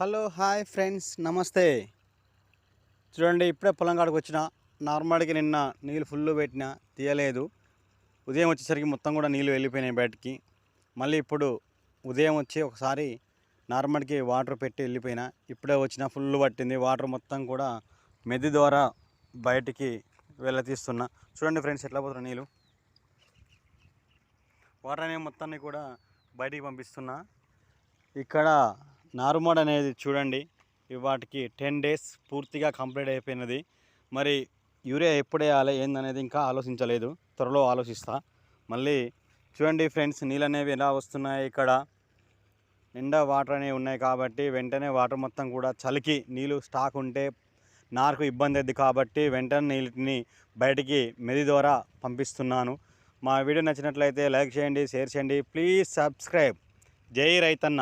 Hello hi friends నమస్తే. చూడండి ఇప్పుడే పొలం కాడికి వచ్చిన నార్మల్గా నిన్న నీళ్ళు ఫుల్ పెట్టిన తీయలేదు. ఉదయం వచ్చేసరికి మొత్తం కూడా నీళ్ళు వెళ్ళిపోయినాయి బయటికి. మళ్ళీ ఇప్పుడు ఉదయం వచ్చి ఒకసారి నార్మల్కి వాటర్ పెట్టి వెళ్ళిపోయినా ఇప్పుడే వచ్చిన ఫుల్ పట్టింది. వాటర్ మొత్తం కూడా మెది ద్వారా బయటికి వెళ్ళతీస్తున్నా. చూడండి ఫ్రెండ్స్ ఎట్లా పోతున్నా నీళ్ళు? వాటర్ అనే మొత్తాన్ని కూడా బయటికి పంపిస్తున్నా. ఇక్కడ నారుమడ్ అనేది చూడండి వాటికి టెన్ డేస్ పూర్తిగా కంప్లీట్ అయిపోయినది. మరి యూరియా ఎప్పుడు వేయాలి ఏందనేది ఇంకా ఆలోచించలేదు. త్వరలో ఆలోచిస్తా. మళ్ళీ చూడండి ఫ్రెండ్స్ నీళ్ళు అనేవి ఎలా వస్తున్నాయి ఇక్కడ. నిండా వాటర్ అనేవి ఉన్నాయి కాబట్టి వెంటనే వాటర్ మొత్తం కూడా చలికి నీళ్ళు స్టాక్ ఉంటే నార్కు ఇబ్బంది అవుద్ది కాబట్టి వెంటనే నీటిని బయటికి మెది ద్వారా పంపిస్తున్నాను. మా వీడియో నచ్చినట్లయితే లైక్ చేయండి షేర్ చేయండి. Please subscribe. జై రైతన్న.